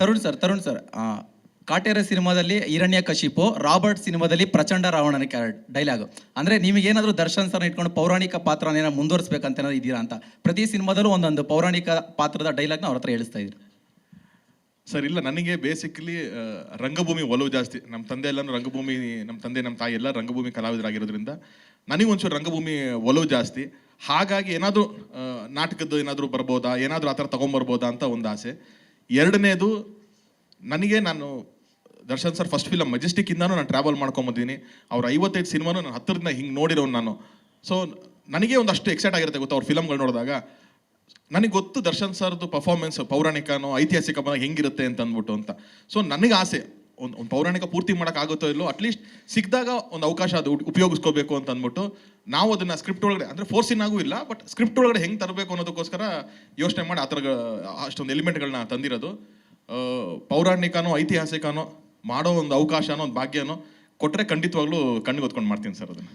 Tarun sir Tarun sir Kaatera ಸಿನಿಮಾದಲ್ಲಿ ಹಿರಣ್ಯ Kashipu, Robert ಸಿನಿಮಾದಲ್ಲಿ ಪ್ರಚಂಡ ರಾವಣನ ಡೈಲಾಗ್ ಅಂದ್ರೆ ನಿಮಗೇನಾದ್ರೂ ದರ್ಶನ್ ಸರ್ ಇಟ್ಕೊಂಡು ಪೌರಾಣಿಕ ಪಾತ್ರನ ಮುಂದುವರಿಸ್ಬೇಕಂತ ಇದೀರಾ ಅಂತ. ಪ್ರತಿ ಸಿನಿಮಾದಲ್ಲೂ ಒಂದೊಂದು ಪೌರಾಣಿಕ ಪಾತ್ರದ ಡೈಲಾಗ್ನ ಅವ್ರ ಹತ್ರ ಹೇಳಿಸ್ತಾ ಇದ್ರು. ಸರ್, ಇಲ್ಲ, ನನಗೆ ಬೇಸಿಕಲಿ ರಂಗಭೂಮಿ ಒಲವು ಜಾಸ್ತಿ. ನಮ್ಮ ತಂದೆ ಎಲ್ಲನೂ ರಂಗಭೂಮಿ ನಮ್ಮ ತಂದೆ ನಮ್ಮ ತಾಯಿ ಎಲ್ಲ ರಂಗಭೂಮಿ ಕಲಾವಿದರಾಗಿರೋದ್ರಿಂದ ನನಗೆ ಒಂಚೂರು ರಂಗಭೂಮಿ ಒಲವು ಜಾಸ್ತಿ. ಹಾಗಾಗಿ ಏನಾದರೂ ನಾಟಕದ್ದು ಏನಾದರೂ ಬರ್ಬೋದಾ, ಏನಾದರೂ ಆ ಥರ ತೊಗೊಂಬರ್ಬೋದಾ ಅಂತ ಒಂದು ಆಸೆ. ಎರಡನೇದು, ನನಗೆ ನಾನು, ದರ್ಶನ್ ಸರ್ ಫಸ್ಟ್ ಫಿಲಮ್ ಮೆಜೆಸ್ಟಿಕ್ಕಿಂದನೂ ನಾನು ಟ್ರಾವೆಲ್ ಮಾಡ್ಕೊಂಬಂದಿದ್ದೀನಿ. ಅವ್ರ ಐವತ್ತೈದು ಸಿನಿಮಾನು ನಾನು ಹತ್ತಿರದಿಂದ ಹಿಂಗೆ ನೋಡಿರೋನು ನಾನು. ಸೊ ನನಗೆ ಒಂದಷ್ಟು ಎಕ್ಸೈಟ್ ಆಗಿರುತ್ತೆ ಗೊತ್ತು ಅವ್ರ ಫಿಲಮ್ಗಳು ನೋಡಿದಾಗ. ನನಗೆ ಗೊತ್ತು ದರ್ಶನ್ ಸರ್ದು ಪರ್ಫಾರ್ಮೆನ್ಸ್ ಪೌರಾಣಿಕನೋ ಐತಿಹಾಸಿಕ ಹೆಂಗಿರುತ್ತೆ ಅಂತ ಅಂದ್ಬಿಟ್ಟು ಅಂತ. ಸೊ ನನಗೆ ಆಸೆ. ಒಂದು ಒಂದು ಪೌರಾಣಿಕ ಪೂರ್ತಿ ಮಾಡೋಕ್ಕಾಗುತ್ತೋ ಇಲ್ಲೋ ಅಟ್ಲೀಸ್ಟ್ ಸಿಕ್ಕಿದಾಗ ಒಂದು ಅವಕಾಶ ಅದು ಉಪ್- ಉಪಯೋಗಿಸ್ಕೋಬೇಕು ಅಂತ ಅಂದ್ಬಿಟ್ಟು ನಾವು ಅದನ್ನು ಸ್ಕ್ರಿಪ್ಟ್ ಒಳಗಡೆ, ಅಂದರೆ ಫೋರ್ಸಿನಾಗೂ ಇಲ್ಲ ಬಟ್ ಸ್ಕ್ರಿಪ್ಟ್ ಒಳಗಡೆ ಹೆಂಗೆ ತರಬೇಕು ಅನ್ನೋದಕ್ಕೋಸ್ಕರ ಯೋಚನೆ ಮಾಡಿ ಆ ಥರ ಅಷ್ಟೊಂದು ಎಲಿಮೆಂಟ್ಗಳನ್ನ ತಂದಿರೋದು. ಪೌರಾಣಿಕನೋ, ಐತಿಹಾಸಿಕನೋ ಮಾಡೋ ಒಂದು ಅವಕಾಶನೋ, ಒಂದು ಭಾಗ್ಯನೋ ಕೊಟ್ಟರೆ ಖಂಡಿತವಾಗ್ಲೂ ಕಣ್ಣಿಗೆ ಹೊತ್ಕೊಂಡು ಮಾಡ್ತೀನಿ ಸರ್ ಅದನ್ನು.